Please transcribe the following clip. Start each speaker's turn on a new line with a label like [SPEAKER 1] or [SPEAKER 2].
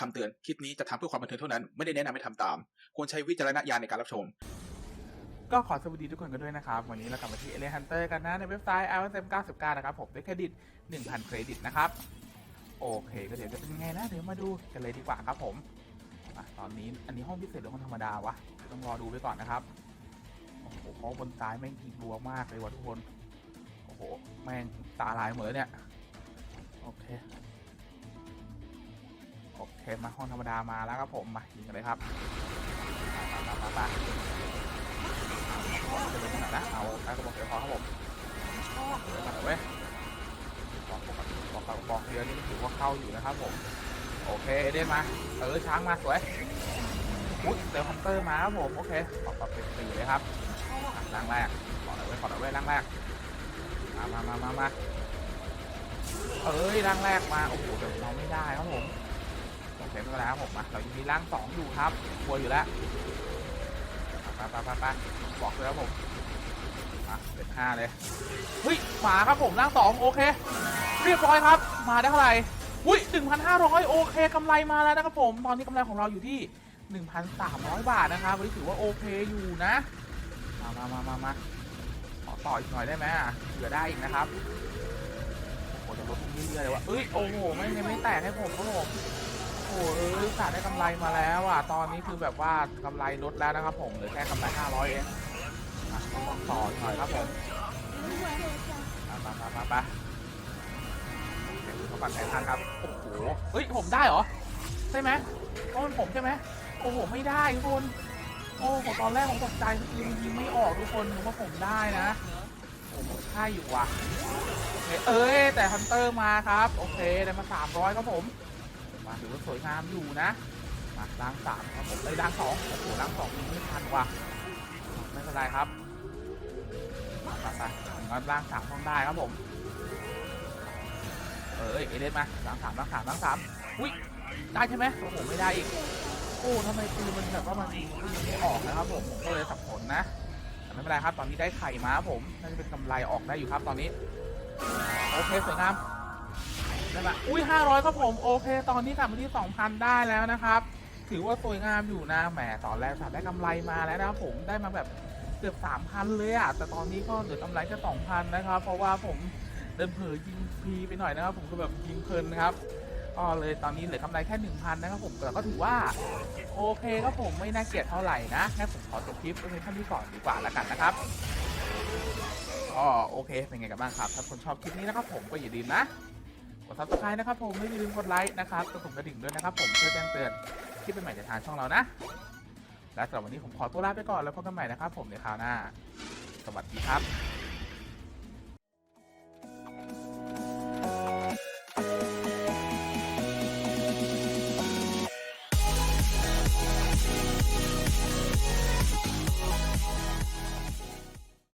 [SPEAKER 1] คำเตือนคลิปนี้จะทำเพื่อความบันเทิงเท่านั้น ไม่ได้แนะนำให้ทำตาม ควรใช้วิจารณญาณในการรับชม
[SPEAKER 2] ก็ขอสวัสดีทุกคนกันด้วยนะครับ วันนี้เรากลับมาที่ Alien Hunter กันนะ ในเว็บไซต์ LSM 99นะครับ ผมด้วยเครดิต 1,000 เครดิตนะครับ โอเค ก็เดี๋ยวจะเป็นไงนะ เดี๋ยวมาดูกันเลยดีกว่าครับผมอะตอนนี้อันนี้ห้องพิเศษหรือห้องธรรมดาวะต้องรอดูไปก่อนนะครับ โอ้โหเพราบนซ้ายแม่งยิงรัวมากเลยว่ะทุกคน โอ้โห แม่งตาลายเหมือนเนี่ย โอเค โอเคมาห้องธรรมดามาแล้วครับผมมายิงกันเลยครับไปไปไปไปจะเป็นขนาดนะเอาการกระบอกเดียวพอครับผมเดี๋ยวก่อนเว้ยบอกปกบอกบอกเดียวนี่ถือว่าเข้าอยู่นะครับผมโอเคเดนมาเออช้างมาสวยอุ้ยเติมฮันเตอร์มาครับผมโอเคขอปรับเป็นสี่เลยครับร่างแรกขอหน่อยเว้ยขอหน่อยเว้ยร่างแรกมามามามามาเอ้ยร่างแรกมาโอ้โหเดี๋ยวเราไม่ได้ครับผม โอเคไม่เป็นไรครับผมมาเรายังมีร่างสองอยู่ครับกลัวอยู่แล้วไปไปไปไปบอกเลยครับผมมาเป็นห้าเลยเฮ้ยมาครับผมร่างสองโอเค เรียบร้อยครับ มาได้เท่าไหร่อุ้ยหนึ่งพันห้าร้อยโอเคกำไรมาแล้วนะครับผมตอนนี้กำไรของเราอยู่ที่หนึ่งพันสามร้อยบาทนะครับวันนี้ถือว่าโอเคอยู่นะมามามามามาขอต่ออีกหน่อยได้ไหมอะเหลือได้อีกนะครับโอ้โหจะลดเรื่อยๆเลยว่ะเอ้ยโอ้โหไม่ไม่ไม่แตกให้ผมครับผม โอ้โหเอ้ยสาดได้กำไรมาแล้วอะ ตอนนี้คือแบบว่ากำไรลดแล้วนะครับผมเหลือแค่กำไร500เองอะต้องต่อหน่อยครับผมมามามามามาเดี๋ยวเขาปัดแผนทันครับ โอ้โหเฮ้ย ผมได้เหรอ ใช่ไหมเพราะมันผมใช่ไหมโอ้โห ไม่ได้ทุกคน โอ้โหตอนแรกผมตกใจคือยิงไม่ออกทุกคนนึกว่าผมได้นะ โอ้โหใช่อยู่ว่ะ เอ้ย แต่ฮันเตอร์มาครับ โอเค ได้มา300ครับผม มาถือว่าสวยงามอยู่นะมาล้างสามครับผมไอ้ยล้างสองโอ้โหล้างสองยิงไม่ทันว่ะไม่เป็นไรครับมาไปไปงั้นล้างสามต้องได้ครับผมเออเอยเอเดนมาล้างสามล้างสามล้างสามอุ้ยได้ใช่ไหมโอ้โหไม่ได้อีกโอ้ทำไมปืนมันแบบว่ามันยิงไม่ออกนะครับผมผมก็เลยสับสนนะแต่ไม่เป็นไรครับ ตอนนี้ได้ไข่มาครับผมน่าจะเป็นกำไรออกได้อยู่ครับตอนนี้โอเคสวยงาม ได้ปะอุ้ยห้าร้อยครับผมโอเค ตอนนี้กลับมาที่สองพันได้แล้วนะครับ ถือว่าสวยงามอยู่นะแหมตอนแรกสามได้กำไรมาแล้วนะครับผมได้มาแบบเกือบสามพันเลยอะแต่ตอนนี้ก็เหลือกำไรแค่สองพันนะครับ เพราะว่าผมเดินเผลอยิงฟรีไปหน่อยนะครับ ผมก็แบบยิงเพลินนะครับก็เลยตอนนี้เหลือกำไรแค่หนึ่งพันนะครับผมแต่ก็ถือว่าโอเคครับผมไม่น่าเกลียดเท่าไหร่นะแค่ผมขอจบคลิปไว้เพียงเท่านี้ก่อนดีกว่าแล้วกันนะครับก็โอเคเป็นไงกันบ้างครับ ถ้าคนชอบคลิปนี้นะครับผมก็อย่าลืมนะ กด subscribe นะครับผมไม่ลืมกดไลค์นะครับกดปุ่มกระดิ่งด้วยนะครับผมเพื่อแจ้งเตือนคลิปใหม่จากทางช่องเรานะ และสำหรับวันนี้ผมขอตัวลาไปก่อนแล้วพบกันใหม่นะครับผมในคราวหน้า สวัสดีครับ